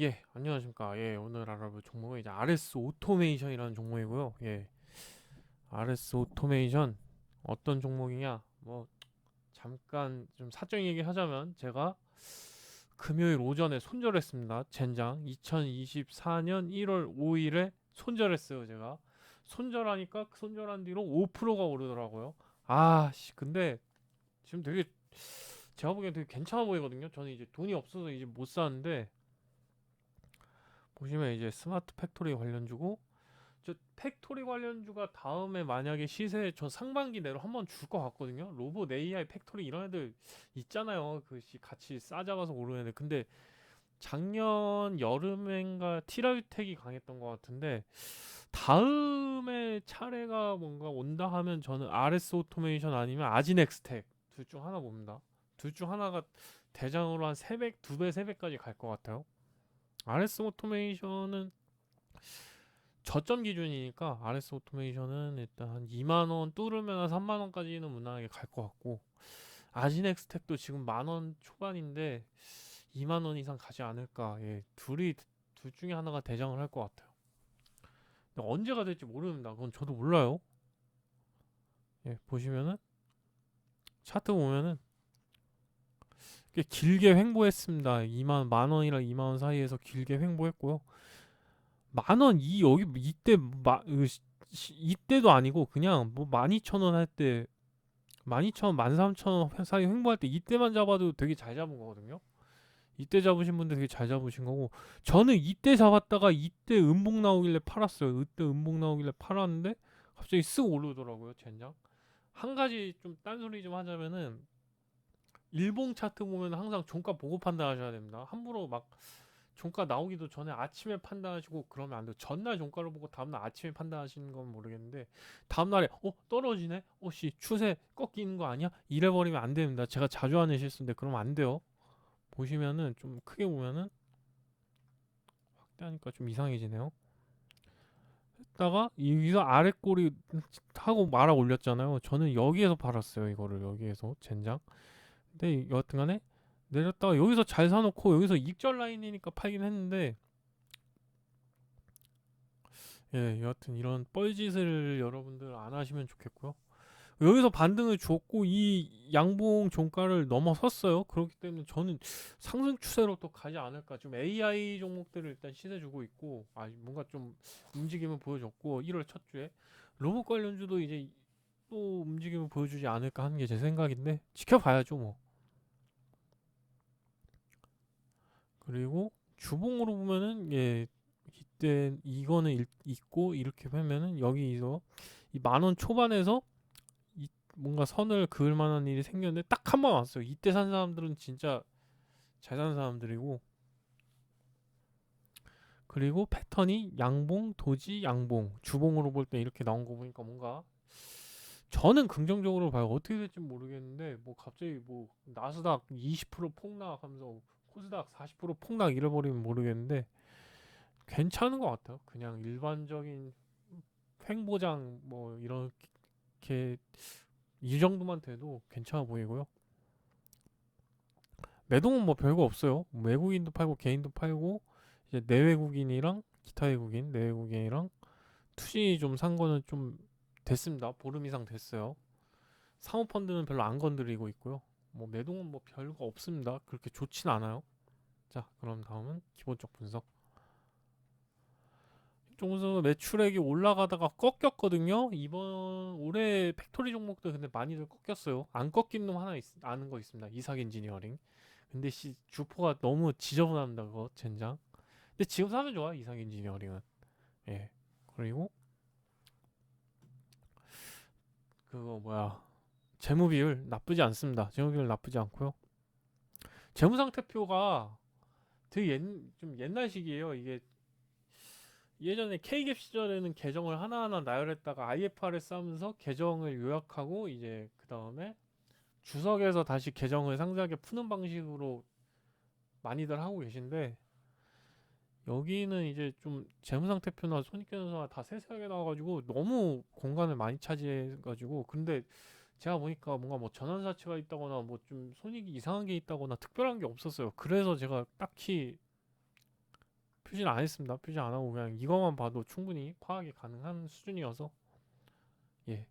예, 안녕하십니까. 예, 오늘 알아볼 종목은 이제 RS 오토메이션이라는 종목이고요. 예, RS 오토메이션 어떤 종목이냐? 뭐 잠깐 좀 사적 얘기 하자면 제가 금요일 오전에 손절했습니다. 젠장 2024년 1월 5일에 손절했어요. 제가 손절하니까 그 손절한 뒤로 5%가 오르더라고요. 아, 씨, 근데 지금 되게 제가 보기엔 되게 괜찮아 보이거든요. 저는 이제 돈이 없어서 이제 못 사는데. 보시면 이제 스마트 팩토리 관련주고 저 팩토리 관련주가 다음에 만약에 시세 저 상반기 내로 한번 줄 것 같거든요. 로봇 AI 팩토리 이런 애들 있잖아요. 그씨 같이 싸잡아서 오르는 애들. 근데 작년 여름엔가 티라유텍이 강했던 것 같은데 다음에 차례가 뭔가 온다 하면 저는 RS 오토메이션 아니면 아지넥스텍 둘 중 하나 봅니다. 둘 중 하나가 대장으로 한 3배, 2배, 3배까지 갈 것 같아요. RS 오토메이션은 저점 기준이니까 RS 오토메이션은 일단 한 2만 원 뚫으면 한 3만 원까지는 무난하게 갈 것 같고 아지넥스텍도 지금 만 원 초반인데 2만 원 이상 가지 않을까. 예, 둘이 둘 중에 하나가 대장을 할 것 같아요. 근데 언제가 될지 모릅니다. 그건 저도 몰라요. 예, 보시면은 차트 보면은 꽤 길게 횡보했습니다. 2만 만 원이랑 2만 원 사이에서 길게 횡보했고요. 만 원 이 여기 이때 마 시- 이때도 아니고 그냥 뭐 12,000원 할 때 12,000원, 13,000원 사이 횡보할 때 이때만 잡아도 되게 잘 잡은 거거든요. 이때 잡으신 분들 되게 잘 잡으신 거고 저는 이때 잡았다가 이때 음봉 나오길래 팔았어요. 이때 음봉 나오길래 팔았는데 갑자기 쓱 오르더라고요, 젠장. 한 가지 좀 딴소리 좀 하자면은 일봉 차트 보면 항상 종가 보고 판단하셔야 됩니다. 함부로 막 종가 나오기도 전에 아침에 판단하시고 그러면 안 돼요. 전날 종가를 보고 다음날 아침에 판단하시는 건 모르겠는데 다음날에 어 떨어지네? 어씨 추세 꺾이는 거 아니야? 이래버리면 안 됩니다. 제가 자주 하는 실수인데 그러면 안 돼요. 보시면은 좀 크게 보면은 확대하니까 좀 이상해지네요. 했다가 여기서 아래 꼬리 하고 말아 올렸잖아요. 저는 여기에서 팔았어요. 이거를 여기에서 젠장. 근데 여하튼간에 내렸다가 여기서 잘 사놓고 여기서 익절 라인이니까 팔긴 했는데 예 여하튼 이런 뻘짓을 여러분들 안 하시면 좋겠고요. 여기서 반등을 줬고 이 양봉 종가를 넘어섰어요. 그렇기 때문에 저는 상승 추세로 또 가지 않을까. 좀 AI 종목들을 일단 시세 주고 있고 아 뭔가 좀 움직임을 보여줬고 1월 첫 주에 로봇 관련주도 이제 또 움직임을 보여주지 않을까 하는 게 제 생각인데 지켜봐야죠 뭐 그리고 주봉으로 보면은 예 이때 이거는 일, 있고 이렇게 보면은 여기서 이 만 원 초반에서 이 뭔가 선을 그을 만한 일이 생겼는데 딱 한 번 왔어요. 이때 산 사람들은 진짜 잘산 사람들이고 그리고 패턴이 양봉, 도지, 양봉 주봉으로 볼 때 이렇게 나온 거 보니까 뭔가 저는 긍정적으로 봐요. 어떻게 될지 모르겠는데 뭐 갑자기 뭐 나스닥 20% 폭락하면서 코스닥 40% 폭락 잃어버리면 모르겠는데 괜찮은 것 같아요. 그냥 일반적인 횡보장 뭐 이렇게 이 정도만 돼도 괜찮아 보이고요. 매동은 뭐 별거 없어요. 외국인도 팔고 개인도 팔고 이제 내외국인이랑 기타 외국인, 내외국인이랑 투시 좀 산 거는 좀 됐습니다. 보름 이상 됐어요. 사모펀드는 별로 안 건드리고 있고요. 뭐 매동은 뭐 별거 없습니다. 그렇게 좋진 않아요. 자, 그럼 다음은 기본적 분석. 종수 매출액이 올라가다가 꺾였거든요. 이번 올해 팩토리 종목들 근데 많이들 꺾였어요. 안 꺾인 놈 하나 있, 아는 거 있습니다. 이삭 엔지니어링. 근데 씨 주포가 너무 지저분합니다. 그거 젠장. 근데 지금 사면 좋아 이삭 엔지니어링은. 예. 그리고 그거 뭐야 재무 비율 나쁘지 않습니다. 재무 비율 나쁘지 않고요. 재무 상태표가 되게 옛, 좀 옛날식이에요. 이게 예전에 K갭 시절에는 계정을 하나하나 나열했다가 IFRS 하면서 계정을 요약하고 이제 그 다음에 주석에서 다시 계정을 상세하게 푸는 방식으로 많이들 하고 계신데 여기는 이제 좀 재무상태표나 손익계산서가 다 세세하게 나와가지고 너무 공간을 많이 차지해가지고 근데 제가 보니까 뭔가 뭐 전환사채가 있다거나 뭐 좀 손익이 이상한 게 있다거나 특별한 게 없었어요. 그래서 제가 딱히 표시는 안 했습니다. 표시 안 하고 그냥 이것만 봐도 충분히 파악이 가능한 수준이어서 예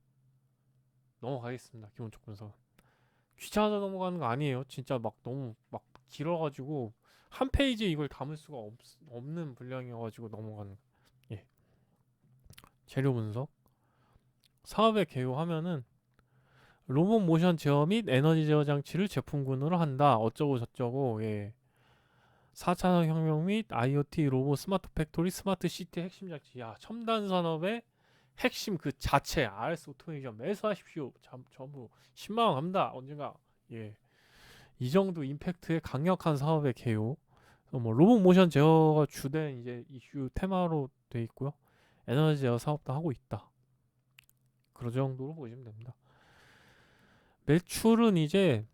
넘어가겠습니다. 기본적 분석은 귀찮아서 넘어가는 거 아니에요. 진짜 막 너무 막 길어가지고 한 페이지 이걸 담을 수가 없, 없는 분량이어가지고 넘어가는 예 재료 분석 사업의 개요하면은 로봇 모션 제어 및 에너지 제어 장치를 제품군으로 한다. 어쩌고 저쩌고 예. 4차 혁명 및 IoT 로봇 스마트 팩토리 스마트 시티 핵심 장치. 야, 첨단 산업의 핵심 그 자체 RS 오토메이션 매수하십시오. 참, 전부 10만 원 갑니다. 언젠가. 예. 이 정도 임팩트의 강력한 사업의 개요. 뭐 로봇 모션 제어가 주된 이제 이슈 테마로 돼 있고요. 에너지 제어 사업도 하고 있다. 그런 정도로 보시면 됩니다. 매출은 이제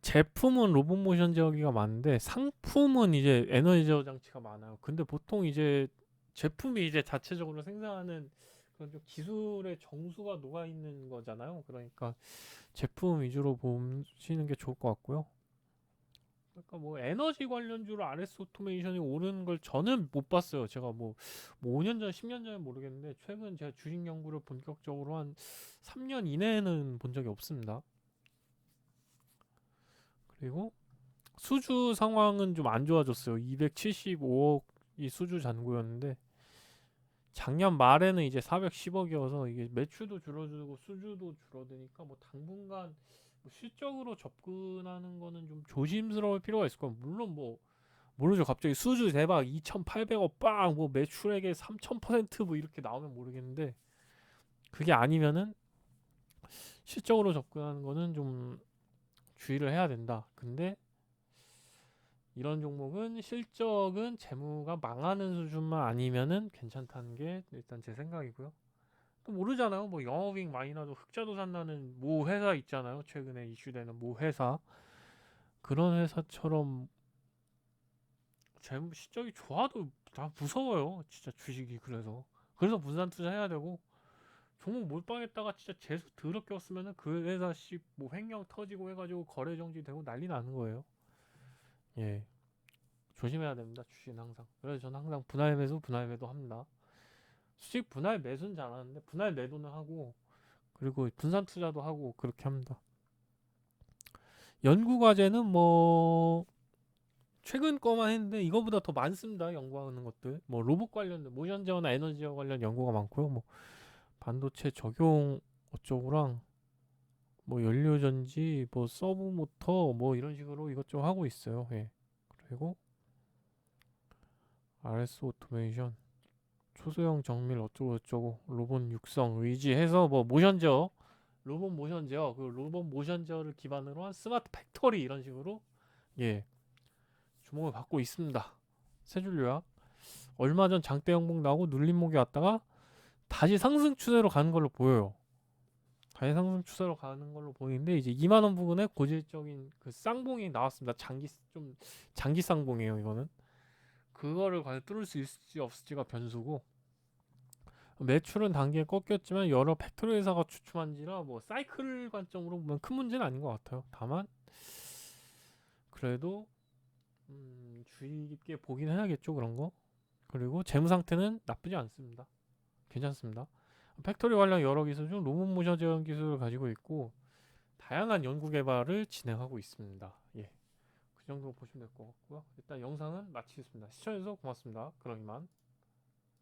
제품은 로봇 모션 제어기가 많은데 상품은 이제 에너지 제어 장치가 많아요. 근데 보통 이제 제품이 이제 자체적으로 생산하는 그런 좀 기술의 정수가 녹아 있는 거잖아요. 그러니까 제품 위주로 보시는 게 좋을 것 같고요. 그러니까 뭐 에너지 관련주로 RS 오토메이션이 오르는 걸 저는 못 봤어요. 제가 뭐, 뭐 5년 전, 10년 전에 모르겠는데 최근 제가 주식 연구를 본격적으로 한 3년 이내에는 본 적이 없습니다. 그리고 수주 상황은 좀 안 좋아졌어요. 275억이 수주 잔고였는데 작년 말에는 이제 410억이어서 이게 매출도 줄어들고 수주도 줄어드니까 뭐 당분간 뭐 실적으로 접근하는 거는 좀 조심스러울 필요가 있을 거예요. 물론 뭐 모르죠. 갑자기 수주 대박 2,800억 빵 뭐 매출액의 3,000%뭐 이렇게 나오면 모르겠는데 그게 아니면은 실적으로 접근하는 거는 좀 주의를 해야 된다. 근데 이런 종목은 실적은 재무가 망하는 수준만 아니면은 괜찮다는 게 일단 제 생각이고요. 또 모르잖아요. 뭐 영업이익 많이 나도 흑자도 산다는 모 회사 있잖아요. 최근에 이슈되는 모 회사 그런 회사처럼 재무 실적이 좋아도 다 무서워요. 진짜 주식이 그래서 그래서 분산 투자해야 되고 종목 몰빵했다가 진짜 재수 더럽게 없으면은 그 회사 씨뭐 횡령 터지고 해가지고 거래 정지되고 난리 나는 거예요. 예. 조심해야 됩니다. 주식은 항상. 그래서 저는 항상 분할 매수, 분할 매도 합니다. 수익 분할 매수는 잘하는데 분할 매도는 하고 그리고 분산 투자도 하고 그렇게 합니다. 연구 과제는 뭐 최근 거만 했는데 이거보다 더 많습니다. 연구하는 것들. 뭐 로봇 관련, 모션 제어나 에너지 제어 관련 연구가 많고요. 뭐 반도체 적용 어쩌고랑 뭐 연료 전지, 뭐 서브 모터 뭐 이런 식으로 이것저것 하고 있어요. 예. 그리고 RS 오토메이션 초소형 정밀 어쩌고 저쩌고 로봇 육성 의지해서 뭐 모션 제어 로봇 모션 제어 그 로봇 모션 제어를 기반으로 한 스마트 팩토리 이런 식으로 예 주목을 받고 있습니다. 세줄 요약 얼마 전 장대 영목 나오고 눌림목이 왔다가 다시 상승 추세로 가는 걸로 보여요. 다시 상승 추세로 가는 걸로 보이는데 이제 2만 원 부근에 고질적인 그 쌍봉이 나왔습니다. 장기 좀 장기 쌍봉이에요, 이거는. 그거를 과연 뚫을 수 있을지 없을지가 변수고 매출은 단기에 꺾였지만 여러 팩토리 회사가 주춤한지라 뭐 사이클 관점으로 보면 큰 문제는 아닌 것 같아요. 다만 그래도 음, 주의 깊게 보긴 해야겠죠 그런 거. 그리고 재무 상태는 나쁘지 않습니다. 괜찮습니다. 팩토리 관련 여러 기술 중 로봇 모션 제어 기술을 가지고 있고 다양한 연구 개발을 진행하고 있습니다. 예. 그 정도 보시면 될 것 같고요. 일단 영상은 마치겠습니다. 시청해주셔서 고맙습니다. 그럼 이만.